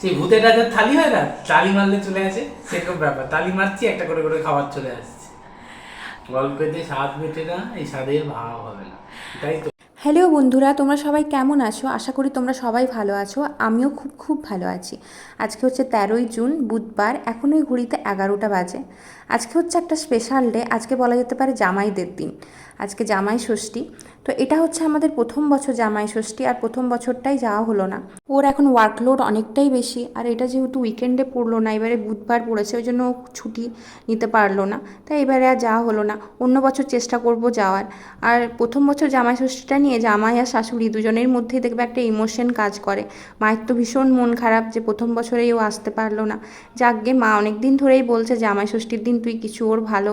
সেই ভূতের রাজার থালি হয় না? তালি মারলে চলে আসে, সেরকম ব্যাপার। তালি মারছি, একটা করে করে খাবার চলে আসছে। গল্পেতে স্বাদ মেটে না এই স্বাদের ভাব হবে না। তাই তো। হ্যালো বন্ধুরা, তোমরা সবাই কেমন আছো? আশা করি তোমরা সবাই ভালো আছো। আমিও খুব খুব ভালো আছি। আজকে হচ্ছে তেরোই জুন, বুধবার, এখন ওই ঘড়িতে এগারোটা বাজে। আজকে হচ্ছে একটা স্পেশাল ডে আজকে বলা যেতে পারে জামাইদের দিন। আজকে জামাই ষষ্ঠী। তো এটা হচ্ছে আমাদের প্রথম বছর জামাই ষষ্ঠী, আর প্রথম বছরটাই যাওয়া হলো না। ওর এখন ওয়ার্কলোড অনেকটাই বেশি, আর এটা যেহেতু উইকেন্ডে পড়ল না, এবারে বুধবার পড়েছে, ওই জন্য ছুটি নিতে পারল না। তাই এবারে আর যাওয়া হলো না। অন্য বছর চেষ্টা করব যাওয়ার। আর প্রথম বছর জামাই ষষ্ঠীটা নিয়ে জামাই আর শাশুড়ি দুজনের মধ্যেই দেখবে একটা ইমোশন কাজ করে। মায়ের তো ভীষণ মন খারাপ যে প্রথম বছরেই ও আসতে পারল না। যাকগে, মা অনেক দিন ধরেই বলছে, জামাই ষষ্ঠীর দিন তুই কিছু ওর ভালো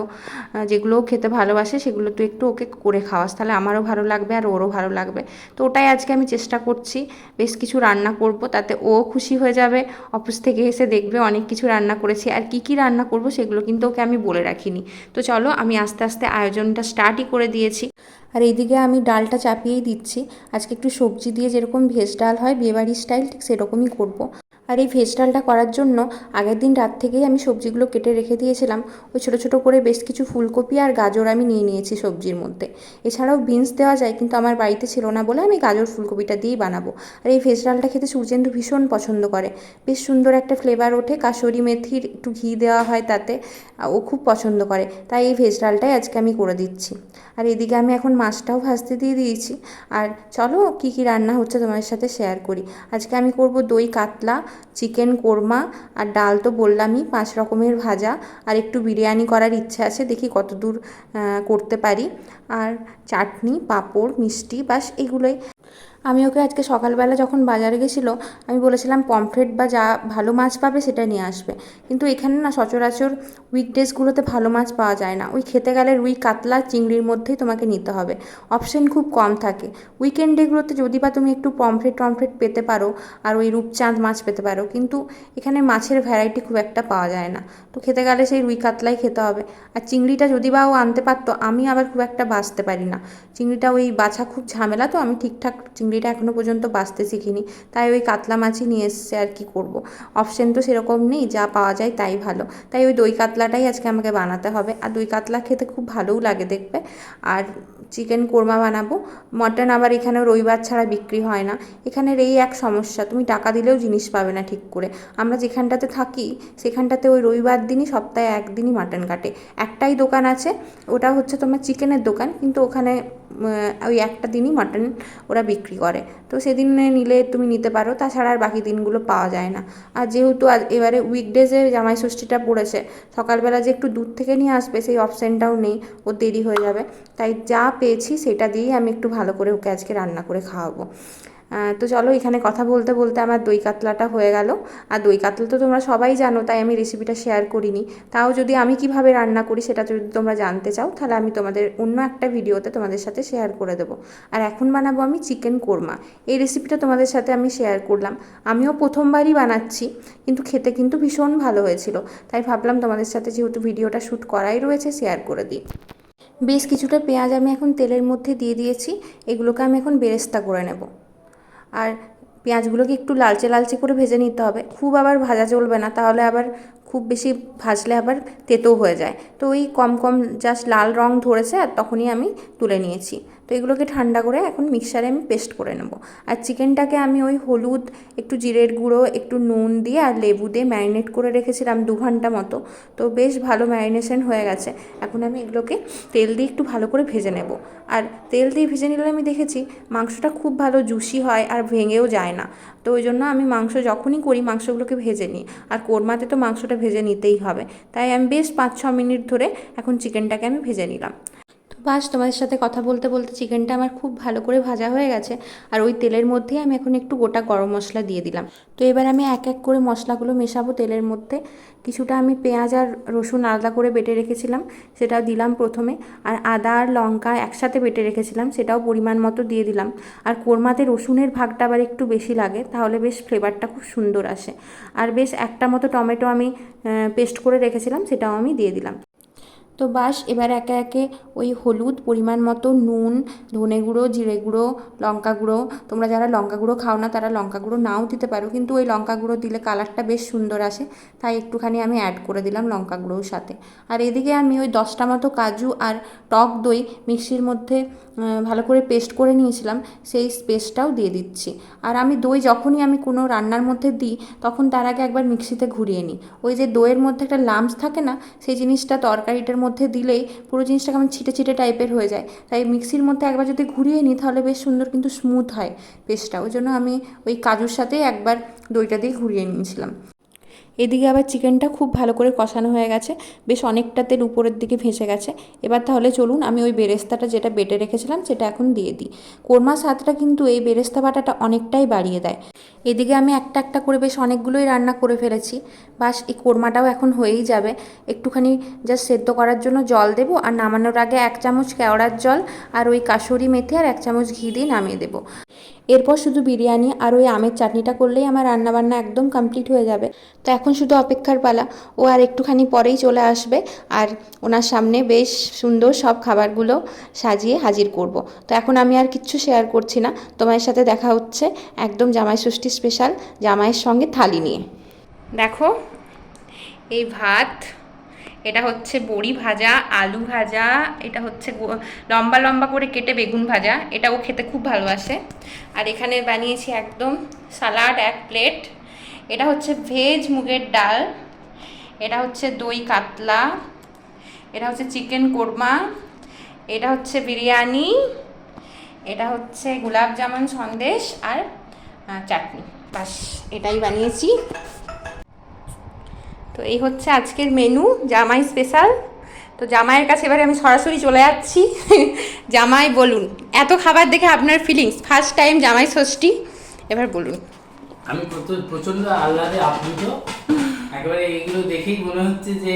যেগুলো খেতে ভালোবাসে সেগুলো তুই একটু ওকে করে খাওয়াস, তাহলে আমারও ভালো লাগবে আর ওরও ভালো লাগবে। তো ওটাই আজকে আমি চেষ্টা করছি, বেশ কিছু রান্না করব, তাতে ও খুশি হয়ে যাবে, অফিস থেকে এসে দেখবে অনেক কিছু রান্না করেছি, আর কি কি রান্না করব সেগুলো কিন্তু ওকে আমি বলে রাখিনি। তো চলো, আমি আস্তে আস্তে আয়োজনটা স্টার্টই করে দিয়েছি। আর এইদিকে আমি ডালটা চাপিয়েই দিচ্ছি আজকে একটু সবজি দিয়ে যেরকম ভেজ ডাল হয়, বিয়েবাড়ির স্টাইল ঠিক সেরকমই করব। আর এই ভেজ ডালটা করার জন্য আগের দিন রাত থেকেই আমি সবজিগুলো কেটে রেখে দিয়েছিলাম। ওই ছোটো ছোটো করে বেশ কিছু ফুলকপি আর গাজর আমি নিয়ে নিয়েছি সবজির মধ্যে। এছাড়াও বিনস দেওয়া যায় কিন্তু আমার বাড়িতে ছিল না বলে আমি গাজর ফুলকপিটা দিয়েই বানাবো। আর এই ভেজ ডালটা খেতে সূর্যেন্দু ভীষণ পছন্দ করে। বেশ সুন্দর একটা ফ্লেভার ওঠে। কাসুরি মেথির একটু ঘি দেওয়া হয় তাতে। ও খুব পছন্দ করে। তাই এই ভেজ ডালটাই আজকে আমি করে দিচ্ছি। আর এদিকে আমি এখন মাছটাও ভাজতে দিয়ে দিয়েছি। আর চলো কী কী রান্না হচ্ছে তোমাদের সাথে শেয়ার করি। আজকে আমি করব দই কাতলা চিকেন কোরমা আর ডাল তো বললামই, পাঁচ রকমের ভাজা আর একটু বিরিয়ানি করার ইচ্ছে আছে, দেখি কত দূর করতে পারি। আর চাটনি, পাঁপড়, মিষ্টি, বাস এগুলোই। আমি ওকে আজকে সকালবেলা যখন বাজারে গেছিল, আমি বলেছিলাম, পমফ্রেট বা যা ভালো মাছ পাবে সেটা নিয়ে আসবে। কিন্তু এখানে না সচরাচর উইকডেজগুলোতে ভালো মাছ পাওয়া যায় না। ওই খেতে গেলে রুই, কাতলা, চিংড়ির মধ্যেই তোমাকে নিতে হবে। অপশন খুব কম থাকে। উইকেন্ডেগুলোতে যদি বা তুমি একটু পমফ্রেট টমফ্রেট পেতে পারো, আর ওই রূপচাঁদ মাছ পেতে পারো, কিন্তু এখানে মাছের ভ্যারাইটি খুব একটা পাওয়া যায় না। তো খেতে গেলে সেই রুই, কাতলাই খেতে হবে। আর চিংড়িটা যদি বা ও আনতে পারতো, আমি আবার খুব একটা বাঁচতে পারি না। চিংড়িটা ওই বাছা খুব ঝামেলা, তো আমি ঠিকঠাক চিংড়িটা এখনও পর্যন্ত বাঁচতে শিখিনি। তাই ওই কাতলা মাছই নিয়ে এসছে আর কি করব। অপশন তো সেরকম নেই, যা পাওয়া যায় তাই ভালো। তাই ওই দই কাতলাটাই আজকে আমাকে বানাতে হবে। আর দই কাতলা খেতে খুব ভালোও লাগে দেখবে। আর চিকেন কোরমা বানাবো। মটন আবার এখানে রবিবার ছাড়া বিক্রি হয় না। এখানের এই এক সমস্যা, তুমি টাকা দিলেও জিনিস পাবে না ঠিক করে। আমরা যেখানটাতে থাকি, সেখানটাতে ওই রবিবার দিনই, সপ্তাহে একদিনই মাটন কাটে। একটাই দোকান আছে, ওটা হচ্ছে তোমার চিকেনের দোকান। কিন্তু ওখানে ওই একটা দিনই মাটন ওরা বিক্রি করে। তো সেদিন নিলে তুমি নিতে পারো, তাছাড়া আর বাকি দিনগুলো পাওয়া যায় না। আর যেহেতু আজ এবারে উইকডেজে জামাই ষষ্ঠীটা পড়েছে, সকালবেলা যে একটু দূর থেকে নিয়ে আসবে, সেই অপশানটাও নেই, ও দেরি হয়ে যাবে। তাই যা পেয়েছি সেটা দিয়েই আমি একটু ভালো করে ওকে আজকে রান্না করে খাওয়াবো। তো চলো এখানে কথা বলতে বলতে আমার দই কাতলাটা হয়ে গেল। আর দই কাতলা তো তোমরা সবাই জানো, তাই আমি রেসিপিটা শেয়ার করিনি। তাও যদি আমি কীভাবে রান্না করি সেটা যদি তোমরা জানতে চাও, তাহলে আমি তোমাদের অন্য একটা ভিডিওতে তোমাদের সাথে শেয়ার করে দেবো। আর এখন বানাবো আমি চিকেন কোরমা। এই রেসিপিটা তোমাদের সাথে আমি শেয়ার করলাম। আমিও প্রথমবারই বানাচ্ছি, কিন্তু খেতে কিন্তু ভীষণ ভালো হয়েছিল। তাই ভাবলাম তোমাদের সাথে যেহেতু ভিডিওটা শ্যুট করাই রয়েছে শেয়ার করে দিই। বেশ কিছুটা পেঁয়াজ আমি এখন তেলের মধ্যে দিয়ে দিয়েছি। এগুলোকে আমি এখন বেরেস্তা করে নেব। আর পেঁয়াজগুলোকে একটু লালচে লালচে করে ভেজে নিতে হবে। খুব আবার ভাজা চলবে না, তাহলে আবার খুব বেশি ভাজলে আবার তেতো হয়ে যায়। তো ওই কম কম জাস্ট লাল রং ধরেছে আর তখনই আমি তুলে নিয়েছি। তো এগুলোকে ঠান্ডা করে এখন মিক্সারে আমি পেস্ট করে নেব। আর চিকেনটাকে আমি ওই হলুদ, একটু জিরের গুঁড়ো, একটু নুন দিয়ে আর লেবু দিয়ে ম্যারিনেট করে রেখেছিলাম দু ঘণ্টা মতো। তো বেশ ভালো ম্যারিনেশন হয়ে গেছে। এখন আমি এগুলোকে তেল দিয়ে একটু ভালো করে ভেজে নেব। আর তেল দিয়ে ভেজে নিলে আমি দেখেছি মাংসটা খুব ভালো জুসি হয় আর ভেঙেও যায় না। তো ওই জন্য আমি মাংস যখনই করি মাংসগুলোকে ভেজে নিই। আর কোরমাতে তো মাংসটা ভেজে নিতেই হবে। তাই আমি বেশ পাঁচ ছ মিনিট ধরে এখন চিকেনটাকে আমি ভেজে নিলাম। বাস তোমাদের সাথে কথা বলতে বলতে চিকেনটা আমার খুব ভালো করে ভাজা হয়ে গেছে। আর ওই তেলের মধ্যেই আমি এখন একটু গোটা গরম মশলা দিয়ে দিলাম। তো এবার আমি এক এক করে মশলাগুলো মেশাবো তেলের মধ্যে। কিছুটা আমি পেঁয়াজ আর রসুন আলাদা করে বেটে রেখেছিলাম, সেটাও দিলাম প্রথমে। আর আদা আর লঙ্কা একসাথে বেটে রেখেছিলাম, সেটাও পরিমাণ মতো দিয়ে দিলাম। আর কোরমাতে রসুনের ভাগটা আবার একটু বেশি লাগে, তাহলে বেশ ফ্লেভারটা খুব সুন্দর আসে। আর বেশ একটা মতো টমেটো আমি পেস্ট করে রেখেছিলাম, সেটাও আমি দিয়ে দিলাম। তো বাস এবার একে একে ওই হলুদ পরিমাণ মতো নুন, ধনে গুঁড়ো, জিরে গুঁড়ো, লঙ্কা গুঁড়ো। তোমরা যারা লঙ্কা গুঁড়ো খাও না, তারা লঙ্কা গুঁড়ো নাও দিতে পারো, কিন্তু ওই লঙ্কা গুঁড়ো দিলে কালারটা বেশ সুন্দর আসে। তাই একটুখানি আমি অ্যাড করে দিলাম লঙ্কা গুঁড়োর সাথে। আর এদিকে আমি ওই দশটা মতো কাজু আর টক দই মিক্সির মধ্যে ভালো করে পেস্ট করে নিয়েছিলাম, সেই পেস্টটাও দিয়ে দিচ্ছি। আর আমি দই যখনই আমি কোনো রান্নার মধ্যে দিই, তখন তার আগে একবার মিক্সিতে ঘুরিয়ে নিই। ওই যে দইয়ের মধ্যে একটা লাম্পস থাকে না, সেই জিনিসটা তরকারিটার মধ্যে দিলেই পুরো জিনিসটা কেমন ছিটে ছিটে টাইপের হয়ে যায়। তাই মিক্সির মধ্যে একবার যদি ঘুরিয়ে নিই, তাহলে বেশ সুন্দর কিন্তু স্মুথ হয় পেস্টটা ওই জন্য আমি ওই কাজুর সাথে একবার দইটা দিয়ে ঘুরিয়ে নিয়েছিলাম। এদিকে আবার চিকেনটা খুব ভালো করে কষানো হয়ে গেছে, বেশ অনেকটা তেল উপরের দিকে ভেসে গেছে। এবার তাহলে চলুন আমি ওই বেরেস্তাটা যেটা বেটে রেখেছিলাম সেটা এখন দিয়ে দিই। কোরমা স্বাদটা কিন্তু এই বেরেস্তা বাটাটা অনেকটাই বাড়িয়ে দেয়। এদিকে আমি একটা একটা করে বেশ অনেকগুলোই রান্না করে ফেলেছি। বাস এই কোরমাটাও এখন হয়েই যাবে। একটুখানি জাস্ট সেদ্ধ করার জন্য জল দেবো আর নামানোর আগে এক চামচ কেওড়ার জল আর ওই কাসুরি মেথি আর এক চামচ ঘি দিয়ে নামিয়ে দেবো। এরপর শুধু বিরিয়ানি আর ওই আমের চাটনিটা করলেই আমার রান্নাবান্না একদম কমপ্লিট হয়ে যাবে। তো এখন শুধু অপেক্ষার পালা। ও আর একটুখানি পরেই চলে আসবে আর ওনার সামনে বেশ সুন্দর সব খাবারগুলো সাজিয়ে হাজির করব। তো এখন আমি আর কিচ্ছু শেয়ার করছি না। তোমার সাথে দেখা হচ্ছে একদম জামাই ষষ্ঠী স্পেশাল জামাইয়ের সঙ্গে থালি নিয়ে। দেখো, এই ভাত এটা হচ্ছে বড়ি ভাজা, আলু ভাজা, এটা হচ্ছে লম্বা লম্বা করে কেটে বেগুন ভাজা এটা ও খেতে খুব ভালোবাসে। আর এখানে বানিয়েছি একদম সালাড এক প্লেট। এটা হচ্ছে ভেজ মুগের ডাল, এটা হচ্ছে দই কাতলা, এটা হচ্ছে চিকেন কোরমা, এটা হচ্ছে বিরিয়ানি, এটা হচ্ছে গোলাপ জামুন সন্দেশ আর চাটনি। বাস, এটাই বানিয়েছি। তো এই হচ্ছে আজকের মেনু জামাই স্পেশাল তো জামাইয়ের কাছে এবারে আমি সরাসরি চলে যাচ্ছি। জামাই, বলুন, এত খাবার দেখে আপনার ফিলিংস ফার্স্ট টাইম জামাই ষষ্ঠী, এবার বলুন। আমি প্রচণ্ড আহ্লাদে আপ্লুত। একেবারে এগুলো দেখেই মনে হচ্ছে যে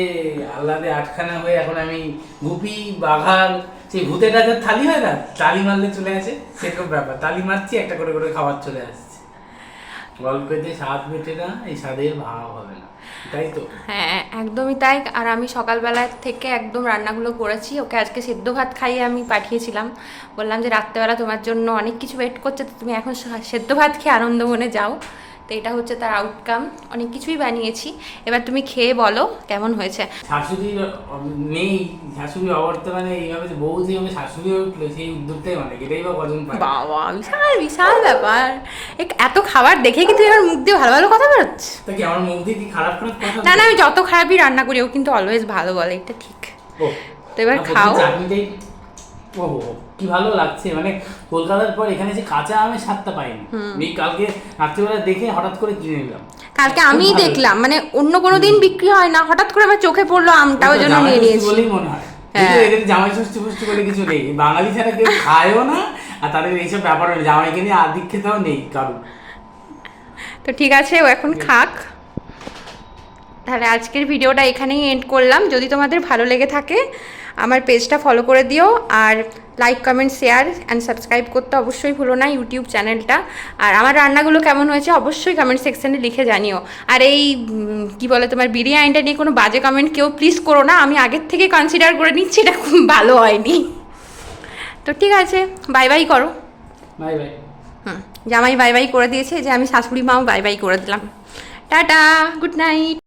আহ্লাদে আটখানা হয়ে এখন আমি গুপি, বাঘাল সেই ভূতের রাজার থালি হয় না, তালি মারলে চলে আসে, সেরকম ব্যাপার। তালি মারছি, একটা করে করে খাবার চলে আসছে। গল্পে যে স্বাদ মেটে না, এই স্বাদের ভাব হবে না। হ্যাঁ একদমই তাই। আর আমি সকালবেলা থেকে একদম রান্নাগুলো করেছি। ওকে আজকে সেদ্ধ ভাত খাইয়ে আমি পাঠিয়েছিলাম। বললাম যে, রাত্রেবেলা তোমার জন্য অনেক কিছু ওয়েট করছে, তো তুমি এখন সেদ্ধ ভাত খেয়ে আনন্দ মনে যাও। তো এটা হচ্ছে তার আউটকাম অনেক কিছুই বানিয়েছি। এবার তুমি খেয়ে বলো কেমন হয়েছে। শাশুড়ির নেই। শাশুড়ি অবর্তমানে এইভাবে যে বউ যেভাবে শাশুড়ি উঠল সেই উদ্যোগটাই অনেক এটাই বা কজন পায় বাবা বিশাল বিশাল ব্যাপার। এত খাবার দেখে কি তুই আমার মুখ দিয়ে ভালো ভালো কথা বেরোচ্ছে? তা কি আমার মুখ দিয়ে কি খারাপ খারাপ কথা না না আমি যত খারাপই রান্না করি ও কিন্তু অলওয়েজ ভালো বলে এটা ঠিক। তো এবার খাও। চাটনিটাই ও কি ভালো লাগছে। মানে কলকাতার পর এখানে যে কাঁচা আমের স্বাদটা পাইনি। এই কালকে রাত্রিবেলা দেখে হঠাৎ করে কিনে নিলাম। কালকে আমিই দেখলাম মানে অন্য কোনো দিন বিক্রি হয় না হঠাৎ করে আমার চোখে পড়ল আমটা ওই জন্য নিয়ে নিয়েছি। বলেই মনে হয়। হ্যাঁ। এদের জামাই ষষ্ঠী ফুষ্টি বলে কিছু নেই বাঙালি ছাড়া কেউ খায়ও না আর তাদের এইসব ব্যাপার নেই জামাইকে নিয়ে নেই কারণ তো ঠিক আছে ও এখন খাক। তাহলে আজকের ভিডিওটা এখানেই এন্ড করলাম। যদি তোমাদের ভালো লেগে থাকে আমার পেজটা ফলো করে দিও আর like comment share and subscribe করতে অবশ্যই ভুলো না ইউটিউব চ্যানেলটা আর আমার রান্নাগুলো কেমন হয়েছে অবশ্যই কমেন্ট সেকশানে লিখে জানিও। আর এই কি বলে তোমার বিরিয়ানিটা নিয়ে কোনো বাজে কমেন্ট কেউ প্লিজ করো না। আমি আগের থেকে কনসিডার করে নিচ্ছি এটা খুব ভালো হয়নি। তো ঠিক আছে বাই বাই করো। বাই বাই হুম জামাই বাই বাই করে দিয়েছে যে আমি শাশুড়ি মাও বাই বাই করে দিলাম। Tata good night